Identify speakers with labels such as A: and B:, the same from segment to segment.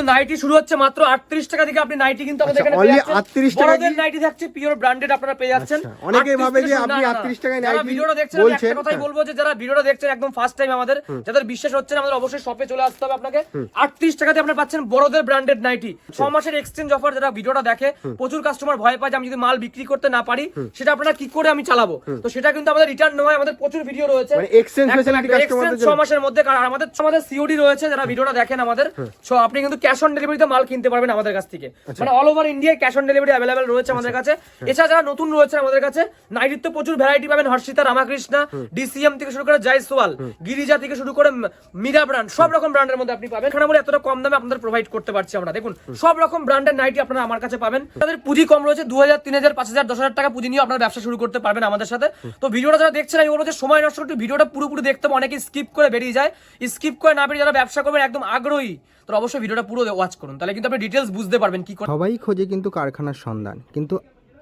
A: কিন্তু নাইটি শুরু হচ্ছে মাত্র আটত্রিশ টাকা থেকে আপনি নাইটি কিন্তু আমাদের
B: আচ্ছা,
A: এখানে পেয়ে যাচ্ছেন।
B: 38 টাকা
A: বড়দের নাইটি থাকছে পিওর ব্র্যান্ডেড আপনারা পেয়ে যাচ্ছেন।
B: আচ্ছা, অনেকেই
A: 38
B: ভাবে যে আপনি
A: না, না, না।
B: 38 টাকায় নাইটি
A: ভিডিওটা দেখছেন আমি একটা কথাই
B: হ্যাঁ।
A: বলব যে যারা ভিডিওটা দেখছেন একদম ফার্স্ট টাইম আমাদের যাদের বিশ্বাস হচ্ছে না আমাদের অবশ্যই শপে চলে আসতে হবে আপনাকে। আটত্রিশ টাকাতে আপনি পাচ্ছেন বড়দের ব্র্যান্ডেড নাইটি ছ মাসের এক্সচেঞ্জ অফার যারা ভিডিওটা দেখে প্রচুর কাস্টমার ভয় পায় যে আমি যদি মাল বিক্রি করতে না পারি সেটা আপনারা কি করে আমি চালাবো? তো সেটা কিন্তু আমাদের রিটার্ন নয় আমাদের প্রচুর ভিডিও রয়েছে।
B: মানে exchange facility
A: একদম,
B: customer দের
A: ছ মাসের মধ্যে কারণ আমাদের আমাদের সিওডি রয়েছে যারা ভিডিওটা দেখেন আমাদের। সো আপনি কিন্তু ক্যাশ অন ডেলিভারিতে মাল কিনতে পারবেন আমাদের কাছ থেকে। মানে অল ওভার ইন্ডিয়ায় ক্যাশ অন ডেলিভারি অ্যাভেলেবেল রয়েছে আমাদের কাছে। এছাড়া যারা নতুন রয়েছে আমাদের কাছে নাইটির তো প্রচুর ভ্যারাইটি পাবেন হর্ষিতা রামাকৃষ্ণা ডিসিএম থেকে শুরু করে জয়সওয়াল গিরিজা থেকে শুরু করে মীরা ব্র্যান্ড সব রকম ব্র্যান্ডের মধ্যে আপনি পাবেন। এখানে বলে এতটা কম দামে আপনাদের প্রোভাইড করতে পারছি আমরা। দেখুন সব রকম ব্র্যান্ডের নাইটি আপনারা আমার কাছে পাবেন। তাদের পুঁজি কম রয়েছে দু হাজার তিন হাজার পাঁচ হাজার দশ হাজার টাকা পুঁজি নিয়ে আপনারা ব্যবসা শুরু করতে পারবেন আমাদের সাথে। তো ভিডিওটা যারা দেখছেন আমি বলব যে সময় নষ্ট করতে ভিডিওটা পুরোপুরি দেখতে হবে অনেকে স্কিপ করে বেরিয়ে যায়। স্কিপ করে না বেরিয়ে যারা ব্যবসা করবেন একদম আগ্রহী তো অবশ্যই ভিডিওটা পুরো ওয়াচ করুন। তাহলে কিন্তু আপনি ডিটেলস বুঝতে পারবেন কি
C: সবাই খোঁজে কিন্তু কারখানার সন্ধান, কিন্তু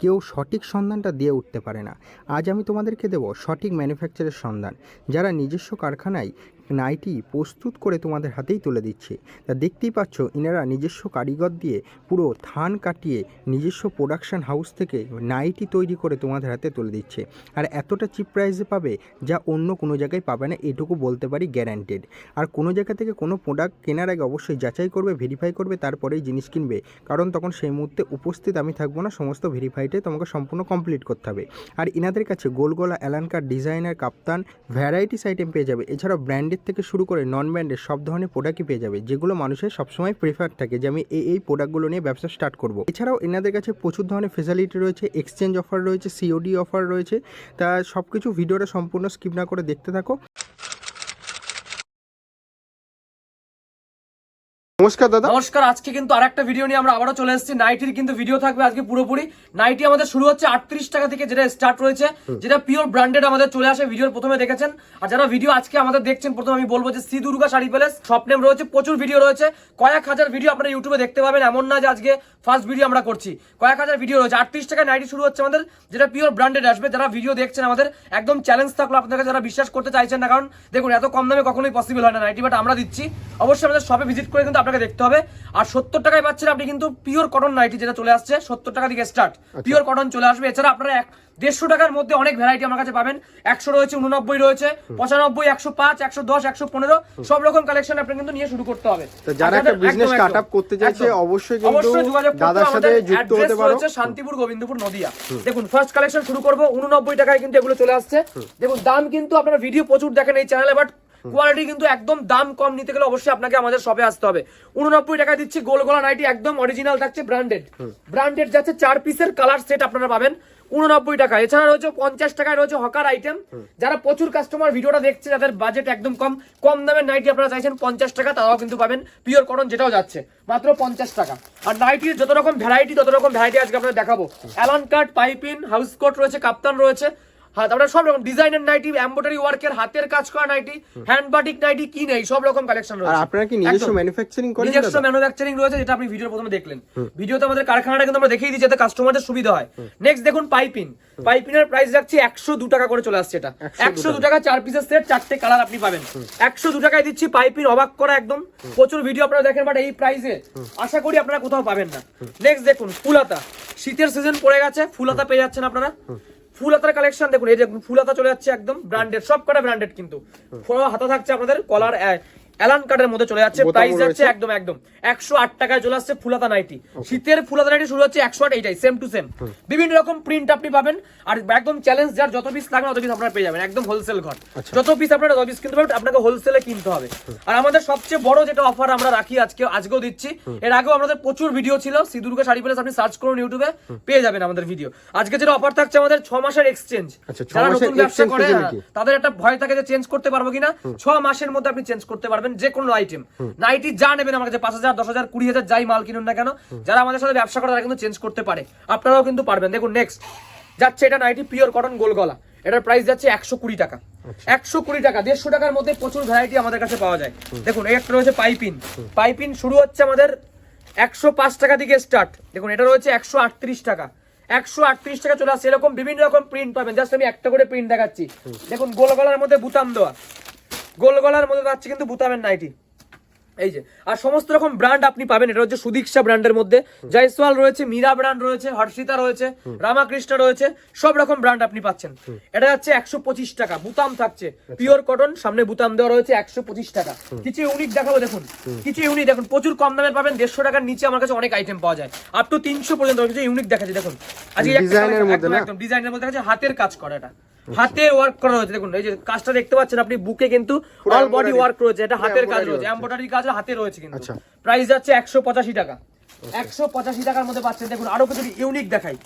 C: কেউ সঠিক সন্ধানটা দিয়ে উঠতে পারে না। আজ আমি তোমাদেরকে দেব সঠিক ম্যানুফ্যাকচারের সন্ধান। যারা নিজস্ব কারখানায় নাইটি প্রস্তুত করে তোমাদের হাতেই তুলে দিচ্ছে। তা দেখতেই পাচ্ছ, ইনারা নিজস্ব কারিগর দিয়ে পুরো থান কাটিয়ে নিজস্ব প্রোডাকশান হাউস থেকে নাইটি তৈরি করে তোমাদের হাতে তুলে দিচ্ছে। আর এতটা চিপ প্রাইসে পাবে যা অন্য কোনো জায়গায় পাবে না, এটুকু বলতে পারি গ্যারান্টেড আর কোনো জায়গা থেকে কোনো প্রোডাক্ট কেনার আগে অবশ্যই যাচাই করবে ভেরিফাই করবে, তারপরেই জিনিস কিনবে। কারণ তখন সেই মুহূর্তে উপস্থিত আমি থাকব না, সমস্ত ভেরিফাইটাই তোমাকে সম্পূর্ণ কমপ্লিট করতে হবে। আর ইনাদের কাছে গোলগোলা অ্যালানকার ডিজাইনার কাপ্তান ভ্যারাইটিস আইটেম পেয়ে যাবে। এছাড়াও ব্র্যান্ডের থেকে শুরু করে নন ব্র্যান্ডের সব ধরনের প্রোডাক্টই পেয়ে যাবে, যেগুলো মানুষের সবসময় প্রিফার থাকে যে আমি এই এই প্রোডাক্টগুলো নিয়ে ব্যবসা স্টার্ট করব। এছাড়াও এনাদের কাছে প্রচুর ধরনের ফেসিলিটি রয়েছে এক্সচেঞ্জ অফার রয়েছে সিওডি অফার রয়েছে, তা সব কিছু ভিডিওটা সম্পূর্ণ স্কিপ না করে দেখতে থাকো।
B: নমস্কার দাদা।
A: নমস্কার আজকে কিন্তু আরেকটা ভিডিও নিয়ে আমরা আবারও চলে এসেছি। নাইটির কিন্তু ভিডিও থাকবে আজকে পুরোপুরি। নাইটি আমাদের শুরু হচ্ছে আটত্রিশ টাকা থেকে যেটা স্টার্ট রয়েছে যেটা পিওর ব্র্যান্ডেড আমাদের চলে আসে ভিডিওর প্রথমে দেখেছেন। আর যারা ভিডিও আজকে আমাদের দেখছেন প্রথমে আমি বলব যে শ্রী দুর্গা শাড়ি প্যালেস স্বপ্নেম রয়েছে প্রচুর ভিডিও রয়েছে। কয়েক হাজার ভিডিও আপনারা ইউটিউবে দেখতে পাবেন এমন না যে আজকে ফার্স্ট ভিডিও আমরা করছি। কয়েক হাজার ভিডিও রয়েছে। আটত্রিশ টাকা নাইটি শুরু হচ্ছে আমাদের যেটা পিওর ব্র্যান্ডেড আসবে। যারা ভিডিও দেখছেন আমাদের একদম চ্যালেঞ্জ থাকল আপনাদের যারা বিশ্বাস করতে চাইছেন না কারণ দেখুন এত কম দামে কখনোই পসিবল হয় না নাইটি বাট আমরা দিচ্ছি। অবশ্যই আমাদের শপে ভিজিট করে কিন্তু আপনাকে দেখতে হবে। আর সত্তর টাকায় পাচ্ছেন আপনি কিন্তু পিওর কটন নাইটি যেটা চলে আসছে সত্তর টাকা থেকে স্টার্ট পিওর কটন চলে আসবে। এছাড়া আপনারা এক দেড়শো টাকার মধ্যে অনেক ভ্যারাইটি আমার কাছে পাবেন। একশো রয়েছে উননব্বই রয়েছে পঁচানব্বই একশো পাঁচ একশো দশ একশো পনেরো সব রকম কালেকশন আপনি কিন্তু নিয়ে শুরু করতে হবে।
B: যারা একটা up
A: একদম,
B: করতে চাইছে, অবশ্যই কিন্তু দাদার সাথে যুক্ত হতে পারো।
A: শান্তিপুর গোবিন্দপুর নদিয়া। দেখুন ফার্স্ট কালেকশন শুরু করব উননব্বই টাকায় কিন্তু এগুলো চলে আসছে। দেখুন দাম কিন্তু আপনারা ভিডিও প্রচুর দেখেন এই চ্যানেলে বাট কোয়ালিটি কিন্তু একদম দাম কম নিতে গেলে অবশ্যই আপনাকে আমাদের শপে আসতে হবে। উননব্বই টাকায় দিচ্ছি গোল গোলা নাইটি একদম অরিজিনাল থাকছে ব্র্যান্ডেড ব্র্যান্ডেড যাচ্ছে চার পিসের কালার সেট আপনারা পাবেন উননব্বই টাকা। এছাড়া রয়েছে পঞ্চাশ টাকায় রয়েছে হকার আইটেম যারা প্রচুর কাস্টমার ভিডিওটা দেখছে যাদের বাজেট একদম কম কম দামের নাইটি আপনারা চাইছেন পঞ্চাশ টাকা তারাও কিন্তু পাবেন পিওর কটন যেটাও যাচ্ছে। মাত্র পঞ্চাশ টাকা। আর নাইটির যত রকম ভ্যারাইটি তত রকম ভ্যারাইটি আজকে আপনাদের দেখাবো। A line cut piping house coat রয়েছে কাপ্তান রয়েছে। হ্যাঁ তারপরে সব রকম ডিজাইনার নাইটি এমব্রয়ডারি ওয়ার্কের হাতের কাজ করা নাইটি হ্যান্ড বাটিক নাইটি কি নেই সব রকম কালেকশন
B: আর আপনারা কি নিজস্ব ম্যানুফ্যাকচারিং করেন
A: নিজস্ব ম্যানুফ্যাকচারিং রয়েছে যেটা আপনি ভিডিওর প্রথমে দেখলেন। ভিডিওতে আমাদের কারখানাটা কিন্তু আমরা দেখিয়ে দিই যাতে কাস্টমারদের সুবিধা হয়। নেক্সট দেখুন পাইপিন পাইপিনের প্রাইস রাখছি একশো দু টাকা করে চলে আসছে এটা।
B: 102
A: একশো দু টাকা চার পিসের সেট চারটে কালার আপনি পাবেন। একশো দু টাকায় দিচ্ছি পাইপিন অবাক করা একদম। প্রচুর ভিডিও আপনারা দেখেন বাট এই প্রাইসে আশা করি আপনারা কোথাও পাবেন না। নেক্সট দেখুন ফুলাতা। শীতের সিজন পড়ে গেছে ফুলাতা পেয়ে যাচ্ছেন আপনারা। ফুলাতার কালেকশন দেখুন এই যে ফুলাতা চলে যাচ্ছে একদম ব্র্যান্ডেড সব কটা ব্র্যান্ডেড কিন্তু হাতা থাকছে আপনাদের কলার অ্যালান কার্ডের মধ্যে চলে যাচ্ছে প্রাইস যাচ্ছে একদম একদম। একশো আট টাকায় চলে আসছে ফুলাতা নাইটি শীতের ফুলাতা নাইটি শুরু হচ্ছে একশো আট এইটাই সেম টু সেম বিভিন্ন রকম প্রিন্ট আপনি পাবেন আর একদম চ্যালেঞ্জ যার যত পিস লাগবে তত পিস আপনারা পেয়ে যাবেন একদম হোলসেল ঘর।
B: আচ্ছা।
A: যত পিস আপনারা তত পিস কিনতে পারবেন আপনাকে হোলসেলে কিনতে হবে। আর আমাদের সবচেয়ে বড় যেটা অফার আমরা রাখি আজকে আজকেও দিচ্ছি এর আগেও আমাদের প্রচুর ভিডিও ছিল সি দুর্গা শাড়ি প্যালেস আপনি সার্চ করুন ইউটিউবে পেয়ে যাবেন আমাদের ভিডিও আজকে যেটা অফার থাকছে আমাদের ছ মাসের এক্সচেঞ্জ
B: আচ্ছা,
A: যারা নতুন ব্যবসা করে তাদের একটা ভয় থাকে যে চেঞ্জ করতে পারব কিনা ছ মাসের মধ্যে আপনি চেঞ্জ করতে পারবেন যে কোনো আইটেম নাইটি যা নেবেন আমার কাছে পাঁচ হাজার দশ হাজার কুড়ি হাজার যাই মাল কিনুন না কেন যারা আমাদের সাথে ব্যবসা করে তারা কিন্তু চেঞ্জ করতে পারে। আপনারাও কিন্তু পারবেন। দেখুন নেক্সট যাচ্ছে এটা নাইটি পিওর কটন গোল গলা। এটার প্রাইস যাচ্ছে একশো কুড়ি টাকা। একশো কুড়ি টাকা দেড়শো টাকার মধ্যে প্রচুর ভ্যারাইটি আমাদের কাছে পাওয়া যায়। দেখুন এই একটা রয়েছে পাইপিন পাইপিন শুরু হচ্ছে আমাদের একশো পাঁচ টাকা থেকে স্টার্ট দেখুন এটা রয়েছে একশো আটত্রিশ টাকা। একশো আটত্রিশ টাকা চলে আসছে এরকম বিভিন্ন রকম প্রিন্ট পাবেন। জাস্ট আমি একটা করে প্রিন্ট দেখাচ্ছি। দেখুন গোল গলার মধ্যে বুতাম দেওয়া। গোল গলার মধ্যে যাচ্ছে কিন্তু বুতামের নাইটি। এই যে আর সমস্ত রকম ব্র্যান্ড আপনি পাবেন এটা হচ্ছে সুদীক্ষা ব্র্যান্ডের মধ্যে। জয়সওয়াল রয়েছে মীরা ব্র্যান্ড রয়েছে হর্ষিতা রয়েছে রামাকৃষ্ণ রয়েছে সব রকম ব্র্যান্ড আপনি পাচ্ছেন। এটা যাচ্ছে একশো পঁচিশ টাকা বুতাম থাকছে পিওর কটন সামনে বুতাম দেওয়া রয়েছে একশো পঁচিশ টাকা। কিছু ইউনিক দেখাবো দেখুন। কিছু ইউনিক দেখুন প্রচুর কম দামের পাবেন দেড়শো টাকার নিচে আমার কাছে অনেক আইটেম পাওয়া যায়। আপ টু তিনশো পর্যন্ত কিছু ইউনিক দেখাচ্ছে দেখুন। আজকে
B: এর মধ্যে?
A: ডিজাইনের মধ্যে আছে হাতের কাজ করা এটা হাতে ওয়ার্ক করা রয়েছে। দেখুন এই যে কাজটা দেখতে পাচ্ছেন আপনি বুকে কিন্তু অল বডি ওয়ার্ক রয়েছে। এটা হাতের কাজ রয়েছে। এমব্রয়ডারি কাজ হাতে রয়েছে কিন্তু।
B: আচ্ছা।
A: প্রাইস যাচ্ছে একশো পঁচাশি টাকা। একশো পঁচাশি টাকার মধ্যে পাচ্ছেন। দেখুন আরও কিছু ইউনিক দেখাই।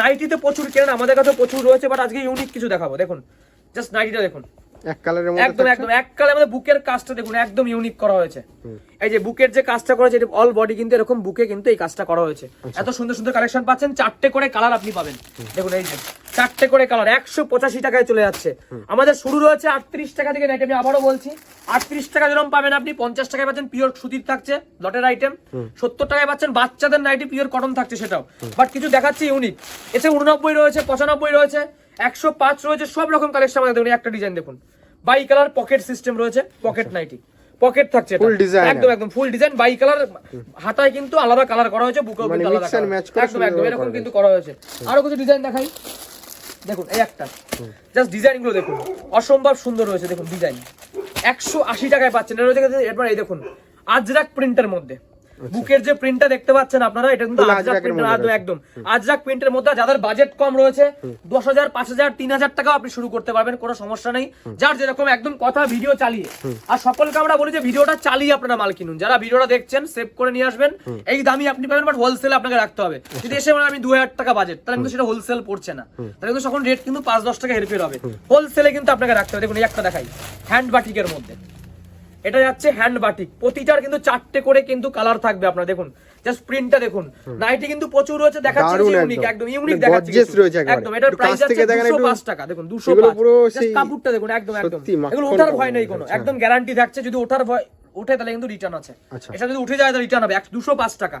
A: নাইটিতে প্রচুর কেনেন আমাদের কাছে প্রচুর রয়েছে বাট আজকে ইউনিক কিছু দেখাবো। দেখুন জাস্ট নাইটিটা দেখুন।
B: এক কালারের মধ্যে
A: একদম একদম এক কালে আমাদের বুকের কাজটা দেখুন একদম ইউনিক করা হয়েছে। এই যে বুকের যে কাজটা করা হয়েছে অল বডি কিন্তু এরকম বুকে কিন্তু এই কাজটা করা হয়েছে।
B: আচ্ছা।
A: এত সুন্দর সুন্দর কালেকশন পাচ্ছেন চারটে করে কালার আপনি পাবেন। দেখুন এই যে চারটে করে কালার একশো পঁচাশি টাকায় চলে যাচ্ছে। আমাদের শুরু রয়েছে আটত্রিশ টাকা থেকে নাইট আমি আবারও বলছি আটত্রিশ টাকা যেরকম পাবেন আপনি পঞ্চাশ টাকায় পাচ্ছেন পিওর সুতির থাকছে লটের আইটেম সত্তর টাকায় পাচ্ছেন বাচ্চাদের নাইটি পিওর কটন থাকছে সেটাও। বাট কিছু দেখাচ্ছে ইউনিক এসে উননব্বই রয়েছে পঁচানব্বই রয়েছে একশো পাঁচ রয়েছে সব রকম কালেকশন আমাদের দেখুন একটা ডিজাইন দেখুন। বাই কালার পকেট সিস্টেম রয়েছে পকেট নাইটি। পকেট থাকছে।
B: Full design
A: একদম একদম ফুল ডিজাইন বাই কালার হাতায় কিন্তু আলাদা কালার করা হয়েছে বুকেও
B: মানে
A: কিন্তু আলাদা একদম একদম এরকম কিন্তু করা হয়েছে। আরও কিছু ডিজাইন দেখাই? দেখুন এই একটা। জাস্ট ডিজাইনগুলো দেখুন। অসম্ভব সুন্দর রয়েছে দেখুন ডিজাইন একশো আশি টাকায় পাচ্ছেন। এরপর এই দেখুন আজরাক প্রিন্টের মধ্যে। বুকের যে প্রিন্টটা দেখতে পাচ্ছেন আপনারা এটা কিন্তু আজরাক
B: মধ্যে
A: একদম। আজরাক প্রিন্টের মধ্যে যাদের বাজেট কম রয়েছে দশ হাজার পাঁচ হাজার তিন হাজার টাকাও আপনি শুরু করতে পারবেন কোনো সমস্যা নেই। যার যেরকম একদম কথা ভিডিও চালিয়ে। আর সকলকে আমরা বলি যে ভিডিওটা চালিয়ে আপনারা মাল কিনুন। যারা ভিডিওটা দেখছেন সেভ করে নিয়ে আসবেন। এই দামই আপনি পাবেন বাট হোলসেল আপনাকে রাখতে হবে। যদি এসে মানে আমি দু হাজার টাকা বাজেট তাহলে কিন্তু সেটা হোলসেল পড়ছে না। তাহলে কিন্তু তখন রেট কিন্তু পাঁচ দশ টাকা হেরফের হবে। হোলসেলে কিন্তু আপনাকে রাখতে হবে। দেখুন একটা দেখাই। হ্যান্ড বাটিকের মধ্যে। এটা যাচ্ছে হ্যান্ড বাটিক প্রতিটার কিন্তু চারটে করে কিন্তু কালার থাকবে আপনার দেখুন। জাস্ট প্রিন্টটা দেখুন। নাইটি কিন্তু প্রচুর রয়েছে দেখাচ্ছে ইউনিক
B: একদম।
A: ইউনিক
B: মানে
A: দেখাচ্ছে
B: রয়েছে
A: একদম এটার প্রাইস
B: আছে
A: যাচ্ছে 205 টাকা দেখুন 205
B: এগুলো পুরো সেই-
A: কাপড়টা দেখুন একদম একদম। এগুলো ওঠার ভয় নেই কোনো
B: আচ্ছা।
A: একদম গ্যারান্টি থাকছে যদি ওঠার ভয় ওঠে তাহলে কিন্তু রিটার্ন আছে।
B: আচ্ছা।
A: এটা যদি উঠে যায় তাহলে রিটার্ন হবে। দুশো পাঁচ টাকা।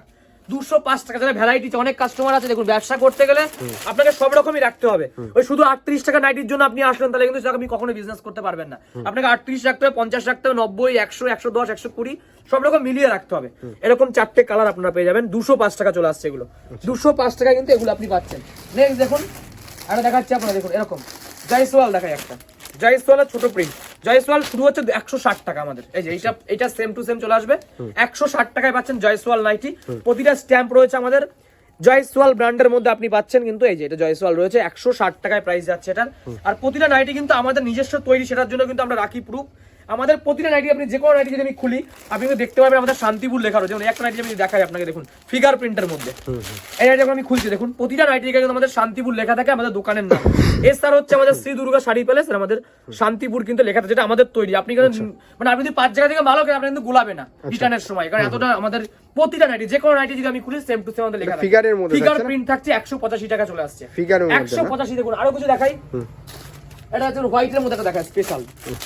A: দুশো পাঁচ টাকা যারা ভ্যারাইটি অনেক কাস্টমার আছে দেখুন ব্যবসা করতে গেলে আপনাকে সব রকমই রাখতে হবে। ওই শুধু আটত্রিশ টাকা নাইটির জন্য আপনি আসলেন তাহলে কিন্তু আপনি কখনো বিজনেস করতে পারবেন না। আপনাকে আটত্রিশ রাখতে হবে পঞ্চাশ রাখতে হবে নব্বই একশো একশো দশ একশো কুড়ি সব রকম মিলিয়ে রাখতে হবে। এরকম চারটে কালার আপনারা পেয়ে যাবেন দুশো পাঁচ টাকা চলে আসছে এগুলো। দুশো পাঁচ টাকা কিন্তু এগুলো আপনি পাচ্ছেন। নেক্সট দেখুন একটা দেখাচ্ছি আপনারা দেখুন এরকম। জয়সওয়াল দেখাই একটা। জয়সওয়ালের ছোট প্রিন্ট জয়সওয়াল শুরু হচ্ছে একশো ষাট টাকা আমাদের। এই যে এটা এটা সেম টু সেম চলে আসবে। একশো ষাট টাকায় পাচ্ছেন জয়সওয়াল নাইটি। প্রতিটা স্ট্যাম্প রয়েছে আমাদের। জয়সওয়াল ব্র্যান্ডের মধ্যে আপনি পাচ্ছেন কিন্তু এই যে এটা জয়সওয়াল রয়েছে একশো ষাট টাকায় প্রাইস যাচ্ছে এটার। আর প্রতিটা নাইটি কিন্তু আমাদের নিজস্ব তৈরি সেটার জন্য কিন্তু আমরা রাখি প্রুফ আমাদের প্রতিটা নাইটি আপনি যে কোনো নাইটি যদি আমি খুলি আপনি কিন্তু দেখতে পাবেন আমাদের শান্তিপুর লেখা রয়েছে। যেমন একটা নাইটি আমি দেখাই আপনাকে দেখুন ফিগার প্রিন্টের মধ্যে। এই নাইটি আমি খুলছি দেখুন প্রতিটা নাইটি কিন্তু আমাদের শান্তিপুর লেখা থাকে আমাদের দোকানের নাম। এছাড়া হচ্ছে আমাদের শ্রী দুর্গা শাড়ি প্যালেস আর আমাদের শান্তিপুর কিন্তু লেখা থাকে যেটা আমাদের তৈরি। আপনি কিন্তু মানে আপনি যদি পাঁচ জায়গা থেকে ভালো কেন আপনি কিন্তু গোলাবে না রিটার্নের সময়। কারণ এতটা আমাদের প্রতিটা নাইটি যে কোনো নাইটি যদি আমি খুলি সেম টু সেম আমাদের লেখা থাকে
B: ফিগারের মধ্যে
A: ফিগার প্রিন্ট থাকছে একশো পঁচাশি টাকা চলে আসছে।
B: ফিগারের মধ্যে
A: একশো? পঁচাশি দেখুন আরও কিছু দেখাই। এটা হচ্ছে হোয়াইটের মধ্যে একটা দেখা স্পেশাল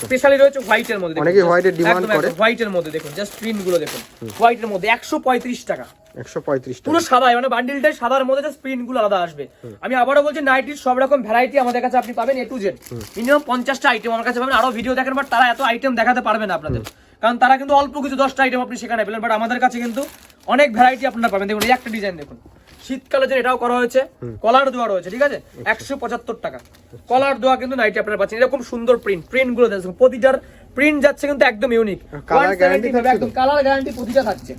A: স্পেশালি রয়েছে হোয়াইটের মধ্যে
B: অনেকে হোয়াইটের এর করে।
A: হোয়াইটের মধ্যে দেখুন জাস্ট প্রিন্টগুলো দেখুন হোয়াইটের মধ্যে একশো পঁয়ত্রিশ টাকা।
B: 135 টাকা
A: পুরো সাদা মানে বান্ডিলটাই সাদার মধ্যে জাস্ট প্রিন্টগুলো আলাদা আসবে। আমি আবারও বলছি নাইটির সব রকম ভ্যারাইটি আমাদের কাছে আপনি পাবেন এ টু জেড মিনিমাম পঞ্চাশটা আইটেম আমার কাছে পাবেন। আরও ভিডিও দেখেন বাট তারা এত আইটেম দেখাতে পারবে না আপনাদের। কারণ তারা কিন্তু অল্প কিছু দশটা আইটেম আপনি সেখানে পেলেন বাট আমাদের কাছে কিন্তু অনেক ভ্যারাইটি আপনারা পাবেন। দেখুন এই একটা ডিজাইন দেখুন। শীতকালে যে এটাও করা হয়েছে কলার দেওয়া রয়েছে ঠিক আছে? একশো পঁচাত্তর টাকা। কলার দেওয়া কিন্তু নাইটি আপনারা পাচ্ছেন। এরকম সুন্দর প্রিন্ট প্রিন্টগুলো দেখুন প্রতিটার প্রিন্ট যাচ্ছে কিন্তু একদম ইউনিক একদম কালার গ্যারান্টি প্রতিটা থাকছে।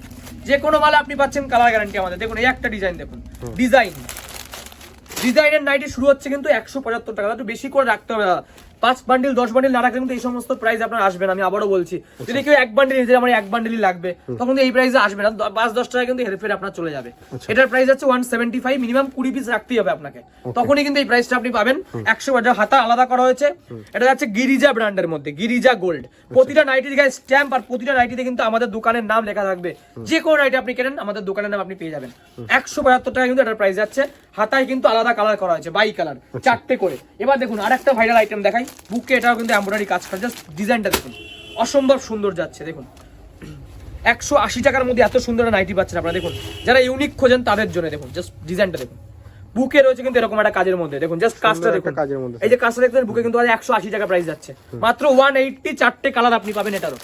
A: যে কোনো মালে আপনি পাচ্ছেন কালার গ্যারান্টি আমাদের। দেখুন এই একটা ডিজাইন দেখুন। ডিজাইন ডিজাইনের নাইটি শুরু হচ্ছে কিন্তু একশো পঁচাত্তর টাকা। একটু বেশি করে রাখতে হবে দাদা। পাঁচ বান্ডিল দশ বান্ডিল না রাখলে কিন্তু এই সমস্ত প্রাইস আপনার আসবে না আমি আবারও বলছি। যদি কেউ এক বান্ডিল নিতে আমার এক বান্ডিলই লাগবে তখন এই প্রাইসে আসবে না। পাঁচ দশ টাকা কিন্তু হেরফের আপনার চলে যাবে। এটার প্রাইস আছে ওয়ান সেভেন্টি ফাইভ মিনিমাম কুড়ি পিস রাখতেই হবে আপনাকে। তখনই কিন্তু এই প্রাইসটা আপনি পাবেন। একশো বাজার হাতা আলাদা করা হয়েছে। এটা যাচ্ছে গিরিজা ব্র্যান্ডের মধ্যে গিরিজা গোল্ড প্রতিটা নাইটির গায়ে স্ট্যাম্প আর প্রতিটা নাইটিতে কিন্তু আমাদের দোকানের নাম লেখা থাকবে। যে কোনো নাইটি আপনি কেনেন আমাদের দোকানের নাম আপনি পেয়ে যাবেন। একশো বাহাত্তর টাকা কিন্তু এটার প্রাইস যাচ্ছে। হাতায় কিন্তু আলাদা কালার করা হয়েছে বাই কালার চারটে করে। এবার দেখুন আর একটা ভাইরাল আইটেম দেখাই। বুকে এটাও কিন্তু এমব্রয়ডারি কাজ করা। জাস্ট ডিজাইনটা দেখুন। অসম্ভব সুন্দর যাচ্ছে দেখুন। একশো আশি টাকার মধ্যে এত সুন্দর নাইটি পাচ্ছেন আপনারা দেখুন। যারা ইউনিক খোঁজেন তাদের জন্য দেখুন। জাস্ট ডিজাইনটা দেখুন। বুকে রয়েছে কিন্তু এরকম একটা কাজের মধ্যে দেখুন। জাস্ট কাজটা দেখুন।
B: কাজের মধ্যে।
A: এই যে কাজটা দেখছেন বুকে কিন্তু একশো আশি টাকা প্রাইস যাচ্ছে। মাত্র ওয়ান এইটটি চারটে কালার আপনি পাবেন এটারও।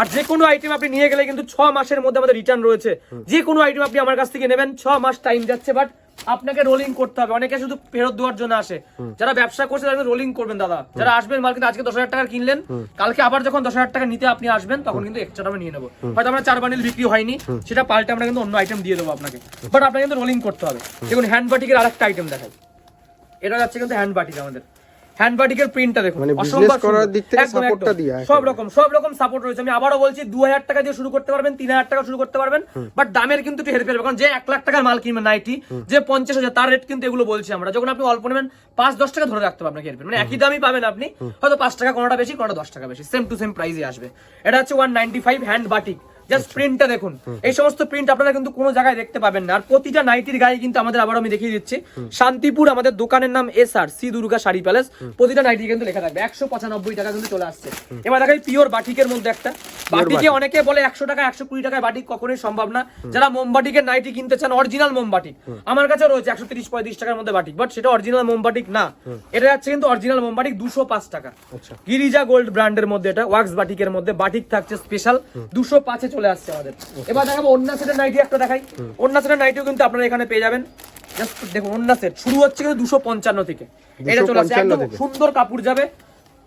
A: আর যে কোনো আইটেম আপনি নিয়ে গেলে কিন্তু ছ মাসের মধ্যে আমাদের রিটার্ন রয়েছে। যে কোনো আইটেম আপনি আমার কাছ থেকে নেবেন ছ মাস টাইম যাচ্ছে বাট আপনাকে রোলিং করতে হবে। অনেকে শুধু ফেরত দেওয়ার জন্য আসে। যারা ব্যবসা করছে তারা রোলিং করবেন দাদা। যারা আসবেন মাল কিন্তু আজকে দশ হাজার টাকা কিনলেন কালকে আবার যখন দশ হাজার টাকা নিতে আপনি আসবেন তখন কিন্তু এক্সট্রা আমরা নিয়ে নেব। হয়তো আমরা চার বান্ডিল বিক্রি হয়নি সেটা পাল্টে আমরা কিন্তু অন্য আইটেম দিয়ে দেবো আপনাকে। বাট আপনাকে কিন্তু রোলিং করতে হবে। দেখুন হ্যান্ড বাটিকের আরেকটা আইটেম দেখাই। এটা যাচ্ছে কিন্তু হ্যান্ড বাটিক আমাদের। হ্যান্ড বাটিকের প্রিন্টটা দেখুন
B: মানে করার দিক থেকে দিয়া
A: সব রকম সব রকম সাপোর্ট রয়েছে। আমি আবারও বলছি দু হাজার টাকা দিয়ে শুরু করতে পারবেন তিন হাজার টাকা শুরু করতে পারবেন। বাট দামের কিন্তু একটু হেরফের কারণ যে এক লাখ টাকার মাল কিনবে নাইটি যে পঞ্চাশ হাজার তার রেট কিন্তু এগুলো বলছি আমরা। যখন আপনি অল্প নেবেন পাঁচ দশ টাকা ধরে রাখতে হবে আপনাকে হেরফের মানে একই দামই পাবেন আপনি। হয়তো পাঁচ টাকা কোনোটা বেশি কোনোটা দশ টাকা বেশি। সেম টু সেম প্রাইসে আসবে। এটা হচ্ছে one ninety five hand batik just প্রিন্টটা দেখুন। এই সমস্ত প্রিন্ট আপনারা কিন্তু কোনো জায়গায় দেখতে পাবেন না। আর প্রতিটা নাইটির গায়ে কিন্তু আমাদের আবার আমি দেখিয়ে দিচ্ছি। শান্তিপুর আমাদের দোকানের নাম S R C Durga Saree Palace প্রতিটা নাইটি কিন্তু লেখা থাকবে। একশো পঁচানব্বই টাকা কিন্তু চলে আসছে। এবার দেখাই পিওর বাটিকের মধ্যে একটা। বাটিকে অনেকে বলে একশো টাকা একশো কুড়ি টাকায় বাটিক কখনোই সম্ভব না। যারা মোমবাটিকের নাইটি কিনতে চান অরিজিনাল মোমবাটিক। আমার কাছে রয়েছে একশো তিরিশ পঁয়ত্রিশ টাকার মধ্যে বাটিক বাট সেটা অরিজিনাল মোমবাটিক না। এটা যাচ্ছে কিন্তু অরিজিনাল মোমবাটিক দুশো পাঁচ টাকা।
B: আচ্ছা।
A: গিরিজা গোল্ড ব্র্যান্ডের মধ্যে এটা ওয়াক্স বাটিকের মধ্যে বাটিক থাকছে স্পেশাল দুশো পাঁচে চলে আসছে আমাদের। এবার দেখাবো অন্য সেটের নাইটি একটা দেখাই। অন্য সেটের নাইটিও কিন্তু আপনারা এখানে পেয়ে যাবেন। জাস্ট দেখুন অন্য সেট শুরু হচ্ছে কিন্তু দুশো পঞ্চান্ন থেকে। এটা চলে আসছে। একদম সুন্দর কাপড় যাবে।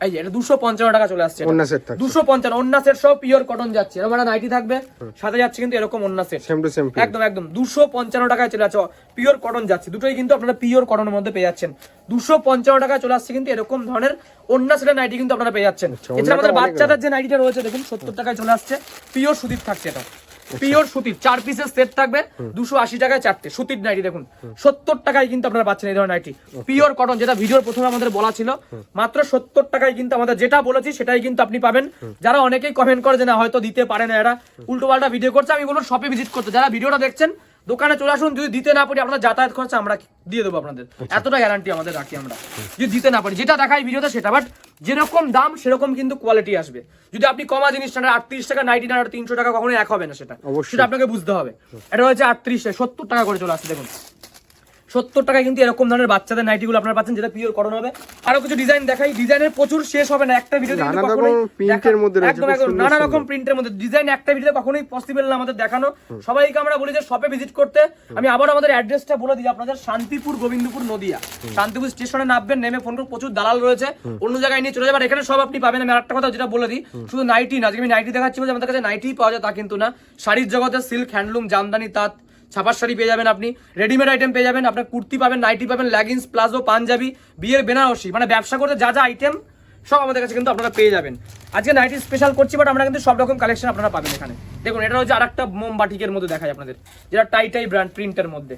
A: এই যে এটা দুশো পঞ্চান্ন টাকা চলে আসছে
B: অন্য।
A: দুশো পঞ্চান্ন অন্য সেট সব পিওর কটন যাচ্ছে। এরকম একটা নাইটি থাকবে সাথে যাচ্ছে কিন্তু এরকম অন্য সেট
B: সেম টু সেম
A: একদম একদম দুশো পঞ্চান্ন টাকায় চলে যাচ্ছে। পিওর কটন যাচ্ছে। দুটোই কিন্তু আপনারা পিওর কটনের মধ্যে পেয়ে যাচ্ছেন। দুশো পঞ্চান্ন টাকায় চলে আসছে কিন্তু এরকম ধরনের অন্য সেটের নাইটি কিন্তু আপনারা পেয়ে যাচ্ছেন।
B: আচ্ছা,
A: এছাড়া আমাদের বাচ্চাদের যে নাইটিটা রয়েছে দেখুন সত্তর টাকায় চলে আসছে। পিওর সুতির থাকছে এটা। পিওর সুতির চার পিসের সেট থাকবে দুশো আশি টাকায় চারটে। সুতির নাইটি দেখুন সত্তর টাকায় কিন্তু আপনারা পাচ্ছেন এই ধরনের নাইটি। পিওর কটন যেটা ভিডিওর প্রথমে আমাদের বলা ছিল মাত্র সত্তর টাকায় কিন্তু আমাদের যেটা বলেছি সেটাই কিন্তু আপনি পাবেন। যারা অনেকেই কমেন্ট করে যে না হয়তো দিতে পারে না এরা উল্টো পাল্টা ভিডিও করছে আমি বলুন শপে ভিজিট করতে। যারা ভিডিওটা দেখছেন দোকানে চলে আসুন যদি দিতে না পারি আপনার যাতায়াত খরচ আমরা দিয়ে দেবো আপনাদের। এতটা গ্যারান্টি আমাদের রাখি আমরা। যদি দিতে না পারি যেটা দেখাই ভিডিওতে সেটা বাট যেরকম দাম সেরকম কিন্তু কোয়ালিটি আসবে। যদি আপনি কমা জিনিস নেন আটত্রিশ টাকা নাইনটি নাইন তিনশো টাকা কখনো এক হবে না সেটা। সেটা আপনাকে বুঝতে হবে। এটা হচ্ছে আটত্রিশ সত্তর টাকা করে চলে আসছে দেখুন। সত্তর টাকায় কিন্তু এরকম ধরনের বাচ্চাদের নাইটিগুলো আপনারা পাচ্ছেন যেটা পিওর কটন হবে। আরও কিছু ডিজাইন দেখাই। ডিজাইনের প্রচুর শেষ হবে না একটা ভিডিও
B: নানা রকম প্রিন্টের মধ্যে
A: একদম একদম নানা রকম প্রিন্টের মধ্যে। ডিজাইন একটা ভিডিও কখনোই পসিবল না আমাদের দেখানো। সবাইকে আমরা বলি যে শপে ভিজিট করতে। আমি আবার আমাদের অ্যাড্রেসটা বলে দিই আপনাদের শান্তিপুর গোবিন্দপুর নদিয়া। শান্তিপুর স্টেশনে নামবেন নেমে ফোন করে প্রচুর দালাল রয়েছে। অন্য জায়গায় নিয়ে চলে যাবেন এখানে সব আপনি পাবেন। আমি আরেকটা কথা যেটা বলে দিই শুধু নাইটি না আজকে আমি নাইটি দেখাচ্ছি বলে আমাদের কাছে নাইটি পাওয়া যায় তা কিন্তু না। শাড়ির জগতে সিল্ক হ্যান্ডলুম জামদানি তাঁত ছাপার শাড়ি পেয়ে যাবেন আপনি রেডিমেড আইটেম পেয়ে যাবেন আপনার কুর্তি পাবেন নাইটি পাবেন লেগিংস প্লাজো পাঞ্জাবি বিয়ের বেনারসি মানে ব্যবসা করতে যা যা আইটেম সব আমাদের কাছে কিন্তু আপনারা পেয়ে যাবেন। আজকে নাইটি স্পেশাল করছি বাট আমরা কিন্তু সব রকম কালেকশন আপনারা পাবেন এখানে। দেখুন এটা হচ্ছে আরেকটা মোমবাটিকের মধ্যে দেখায় আপনাদের যেটা টাই টাই ব্র্যান্ড প্রিন্টের মধ্যে।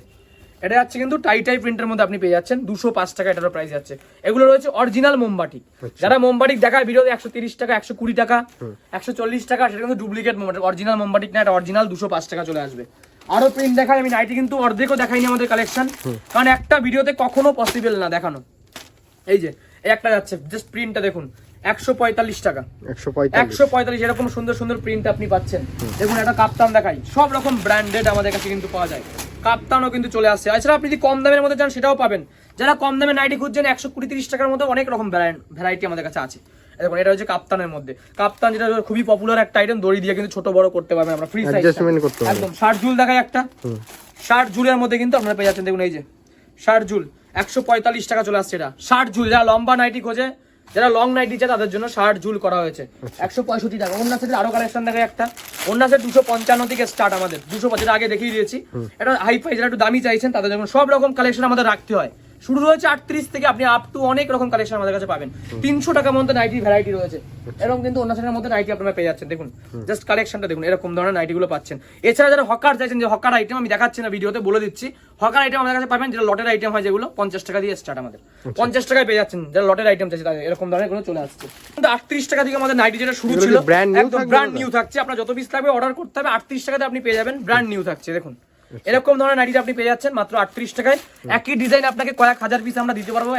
A: এটা যাচ্ছে কিন্তু টাই টাই প্রিন্টের মধ্যে আপনি পেয়ে যাচ্ছেন দুশো পাঁচ টাকা এটারও প্রাইস যাচ্ছে। এগুলো রয়েছে অরিজিনাল মোমবাটিক যারা মোমবাটিক দেখায় ভিডিওতে একশো তিরিশ টাকা একশো কুড়ি টাকা একশো চল্লিশ টাকা সেটা কিন্তু ডুপ্লিকেট মোমবাটিক অরিজিনাল মোমবাটিক না এটা অরিজিনাল দুশো পাঁচ টাকা চলে আসবে। আরও প্রিন্ট দেখাই আমি নাইটি কিন্তু অর্ধেকও দেখাইনি আমাদের কালেকশন কারণ একটা ভিডিওতে কখনো পসিবল না দেখানো। এই যে একটা যাচ্ছে জাস্ট প্রিন্টটা দেখুন একশো পঁয়তাল্লিশ টাকা।
B: একশো পঁয়তাল্লিশ।
A: এরকম সুন্দর সুন্দর প্রিন্ট আপনি পাচ্ছেন। দেখুন একটা কাপ্তান দেখাই সব রকম ব্র্যান্ডেড আমাদের কাছে কিন্তু পাওয়া যায়। কাপ্তানও কিন্তু চলে আসছে। এছাড়া আপনি যদি কম দামের মধ্যে চান সেটাও পাবেন। যারা কম দামে নাইটি খুঁজছেন একশো কুড়ি তিরিশ টাকার মধ্যে অনেক রকম ভ্যারাইটি আমাদের কাছে আছে। দেখুন এটা হচ্ছে কাপ্তানের মধ্যে। কাপ্তান যেটা খুবই পপুলার একটা আইটেম দড়ি দিয়ে কিন্তু ছোট বড় করতে পারবেন আমরা ফ্রি সাইজ। একদম ষাট ঝুল দেখাই একটা। ষাট ঝুলের মধ্যে কিন্তু আপনারা পেয়ে যাচ্ছেন দেখুন এই যে ষাট ঝুল একশো পঁয়তাল্লিশ টাকা চলে আসছে এটা। ষাট ঝুল যারা লম্বা নাইটি খোঁজে যারা লং নাইটি চায় তাদের জন্য ষাট ঝুল করা হয়েছে। একশো পঁয়ষট্টি টাকা। অন্য সেটের আরও কালেকশন দেখা একটা। অন্য সেট দুশো পঞ্চান্ন থেকে স্টার্ট আমাদের। দুশো যেটা আগে দেখিয়ে দিয়েছি। এটা হাই ফাই যারা একটু দামি চাইছেন তাদের জন্য সব রকম কালেকশন আমাদের রাখতে হয়। শুরু রয়েছে আটত্রিশ থেকে আপনি আপ টু অনেক রকম কালেকশন আমাদের কাছে পাবেন। তিনশো টাকার মধ্যে নাইটি ভ্যারাইটি রয়েছে। এরকম কিন্তু অন্য সেটের মধ্যে নাইটি আপনারা পেয়ে যাচ্ছেন দেখুন। জাস্ট কালেকশনটা দেখুন এরকম ধরনের নাইটিগুলো পাচ্ছেন। এছাড়া যারা হকার চাইছেন যে হকার আইটেম আমি দেখাচ্ছি না ভিডিওতে বলে দিচ্ছি। হকার আইটেম আমাদের কাছে পাবেন যেটা লটের আইটেম হয় যেগুলো পঞ্চাশ টাকা দিয়ে স্টার্ট আমাদের। পঞ্চাশ টাকায় পেয়ে যাচ্ছেন যারা লটের আইটেম চাইছে তাদের এরকম ধরনেরগুলো চলে আসছে। কিন্তু আটত্রিশ টাকা থেকে আমাদের নাইটি যেটা শুরু ছিল ব্র্যান্ড নিউ থাকছে। আপনার যত পিস লাগবে অর্ডার করতে হবে আটত্রিশ টাকাতে আপনি পেয়ে যাবেন ব্র্যান্ড নিউ থাকছে দেখুন। এরকম ধরনের নাইটিটা আপনি পেয়ে যাচ্ছেন মাত্র আটত্রিশ টাকায়। একই ডিজাইন আপনাকে কয়েক হাজার পিস আমরা দিতে পারব।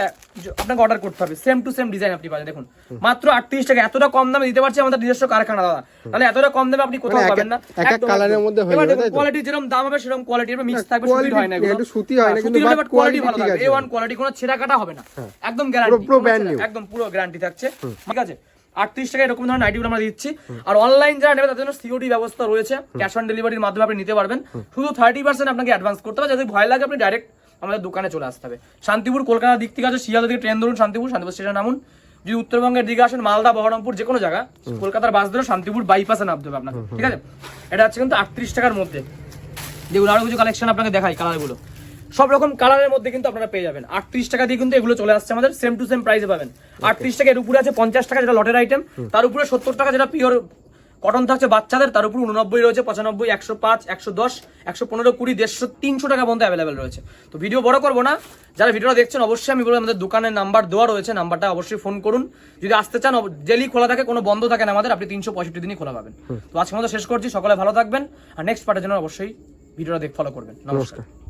A: আপনাকে অর্ডার করতে হবে। সেম টু সেম ডিজাইন আপনি পাবেন। দেখুন মাত্র আটত্রিশ টাকা এতটা কম দামে দিতে পারছি আমাদের নিজস্ব কারখানা দাদা। তাহলে এতটা কম দামে আপনি কোথাও
B: মানে
A: পাবেন না।
B: এক মধ্যে হয়ে
A: কোয়ালিটি যেরকম দাম হবে সেরকম কোয়ালিটি মিক্স থাকবে
B: quality-
A: হয় না এগুলো।
B: একটু সুতি হয় না,
A: হ্যাঁ,
B: কিন্তু
A: quality ভালো থাকবে। এ ওয়ান কোয়ালিটি কোনো ছেঁড়া কাটা হবে না। একদম গ্যারান্টি
B: পুরো।
A: একদম পুরো গ্যারান্টি থাকছে। ঠিক আছে? আটত্রিশ টাকা এরকম ধরনের নাইটিগুলো আমরা দিচ্ছি। আর অনলাইন যারা নেবে তাদের জন্য সিওডি ব্যবস্থা রয়েছে। ক্যাশ অন ডেলিভারির মাধ্যমে আপনি নিতে পারবেন। শুধু থার্টি পার্সেন্ট আপনাকে অ্যাডভান্স করতে হবে। যদি ভয় লাগে আপনি ডাইরেক্ট আমাদের দোকানে চলে আসতে হবে। শান্তিপুর কলকাতার দিক থেকে আছে শিয়ালদা থেকে ট্রেন ধরুন শান্তিপুর শান্তিপুর স্টেশন নামুন। যদি উত্তরবঙ্গের দিকে আসেন মালদা বহরমপুর যে কোনো জায়গা কলকাতার বাস ধরে শান্তিপুর বাইপাসে নামতে হবে আপনাকে ঠিক আছে? এটা হচ্ছে কিন্তু আটত্রিশ টাকার মধ্যে। যেগুলো আরও কিছু কালেকশন আপনাকে দেখাই কালারগুলো সব রকম কালারের মধ্যে কিন্তু আপনারা পেয়ে যাবেন। আটত্রিশ টাকা দিয়ে কিন্তু এগুলো চলে আসছে আমাদের সেম টু সেম প্রাইসে পাবেন। আটত্রিশ টাকা এর উপরে আছে পঞ্চাশ টাকা যেটা লটের আইটেম তার উপরে সত্তর টাকা যেটা পিওর কটন থাকছে বাচ্চাদের তার উপর উননব্বই রয়েছে পঁচানব্বই একশো পাঁচ একশো দশ একশো পনেরো কুড়ি দেড়শো তিনশো টাকা পর্যন্ত অ্যাভেলেবেল রয়েছে। তো ভিডিও বড় করব না। যারা ভিডিওটা দেখছেন অবশ্যই আমি বলব আমাদের দোকানের নাম্বার দেওয়া রয়েছে নাম্বারটা অবশ্যই ফোন করুন। যদি আসতে চান ডেলি খোলা থাকে কোনো বন্ধ থাকে না আমাদের আপনি তিনশো পঁয়ষট্টি দিনই খোলা পাবেন। তো আজকে মতো শেষ করছি সকালে ভালো থাকবেন আর নেক্সট পার্টের জন্য অবশ্যই ভিডিওটা দেখ ফলো করবেন। নমস্কার।
B: নমস্কার।